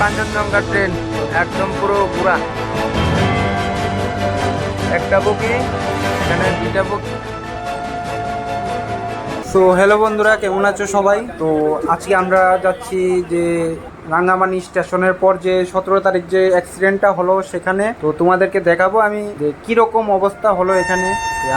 Kanchenjunga train, একদম পুরো পুরা। একটা বগি এখানে দুইটা বগি তো হ্যালো বন্ধুরা, কেমন আছো সবাই? তো আজকে আমরা যাচ্ছি যে রাঙ্গামানি স্টেশনের পর যে সতেরো তারিখ যে অ্যাক্সিডেন্টটা হলো সেখানে। তো তোমাদেরকে দেখাবো আমি যে কীরকম অবস্থা হলো এখানে।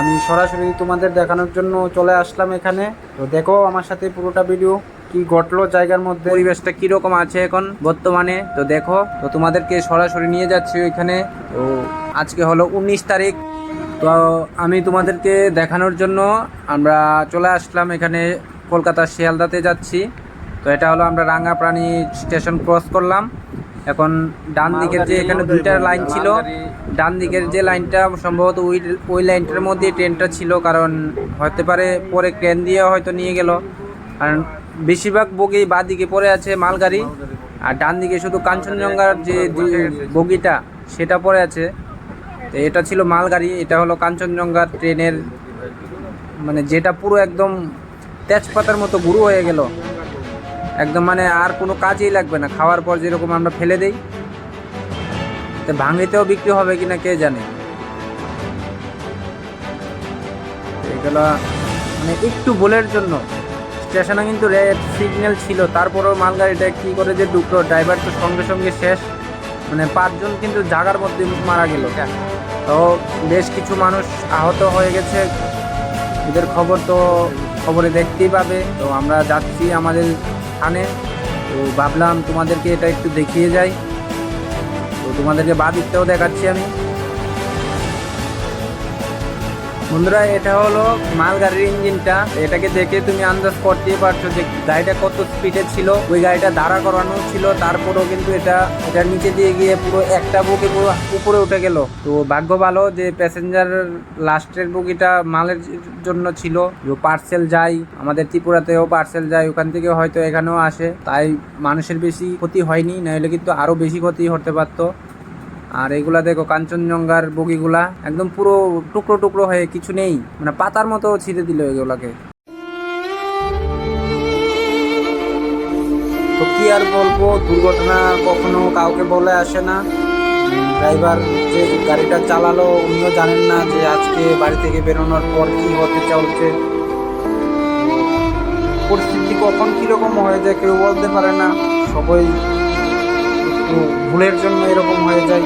আমি সরাসরি তোমাদের দেখানোর জন্য চলে আসলাম এখানে। তো দেখো আমার সাথে পুরোটা ভিডিও কি ঘটলো জায়গার মধ্যে? পরিবেশটা কীরকম আছে এখন বর্তমানে? তো দেখো তো তোমাদেরকে সরাসরি নিয়ে যাচ্ছি ওইখানে। তো আজকে হলো উনিশ তারিখ। তো আমি তোমাদেরকে দেখানোর জন্য আমরা চলে আসলাম এখানে কলকাতার শিয়ালদাতে যাচ্ছি। তো এটা হলো আমরা রাঙ্গাপ্রাণী স্টেশন ক্রস করলাম। এখন ডান দিকের যে এখানে দুইটা লাইন ছিল ডান দিকের যে লাইনটা সম্ভবত ওই ওই লাইনটার মধ্যে ট্রেনটা ছিল কারণ হতে পারে পরে ট্রেন দিয়ে হয়তো নিয়ে গেল। কারণ বেশিরভাগ বগি বা দিকে পড়ে আছে মালগাড়ি। আর ডান দিকে শুধু কাঞ্চনজঙ্ঘার যে বগিটা, সেটা পড়ে আছে। তো এটা ছিল মালগাড়ি, এটা হলো কাঞ্চনজঙ্ঘার ট্রেনের মানে যেটা পুরো একদম তেজপাতার মতো গুঁড়ো হয়ে গেল। একদম মানে আর কোনো কাজেই লাগবে না, খাওয়ার পর যেরকম আমরা ফেলে দেই। তো ভাঙিতেও বিক্রি হবে কিনা কে জানে। এগুলো মানে একটু ভুলের জন্য স্টেশনে কিন্তু রেড সিগন্যাল ছিল। তারপরেও মালগাড়িটা কি করে যে ঢুকলো ড্রাইভার তো সঙ্গে সঙ্গে শেষ। মানে পাঁচজন কিন্তু জাগার মধ্যে মারা গেল তো বেশ কিছু মানুষ আহত হয়ে গেছে। এদের খবর তো খবরে দেখতেই পাবে। তো আমরা যাচ্ছি আমাদের স্থানে তো ভাবলাম তোমাদেরকে এটা একটু দেখিয়ে যাই। তো তোমাদেরকে বা দিকটাও দেখাচ্ছি আমি। বন্ধুরা, এটা হলো মালগাড়ির ইঞ্জিনটা। এটাকে দেখে তুমি আন্দাজ করতেই পারছ যে গাড়িটা কত স্পিডে ছিল। ওই গাড়িটা দাঁড়া করানো ছিল, তারপরেও কিন্তু এটা এটা নিচে দিয়ে গিয়ে পুরো একটা বুকে পুরো উপরে উঠে গেল। তো ভাগ্য ভালো যে প্যাসেঞ্জার লাস্টের বুকিটা মালের জন্য ছিল। পার্সেল যায় আমাদের ত্রিপুরাতেও পার্সেল যায় ওখান থেকে হয়তো এখানেও আসে। তাই মানুষের বেশি ক্ষতি হয়নি, নাহলে কিন্তু আরও বেশি ক্ষতি হতে পারতো। আর এগুলা দেখো কাঞ্চনজঙ্ঘার বগিগুলা একদম পুরো টুকরো টুকরো হয়ে কিছু নেই। মানে পাতার মতো ছিঁড়ে দিল এগুলাকে। তো কি আর বলব, দুর্ঘটনা কখনো কাউকে বলে আসে না। ড্রাইভার যে গাড়িটা চালালো, উনিও জানেন না যে আজকে বাড়ি থেকে বেরোনোর পর কি হতে চলছে। পরিস্থিতি কখন কীরকম হয়ে যায় কেউ বলতে পারে না। সবাই ভুলের জন্য এরকম হয়ে যায়।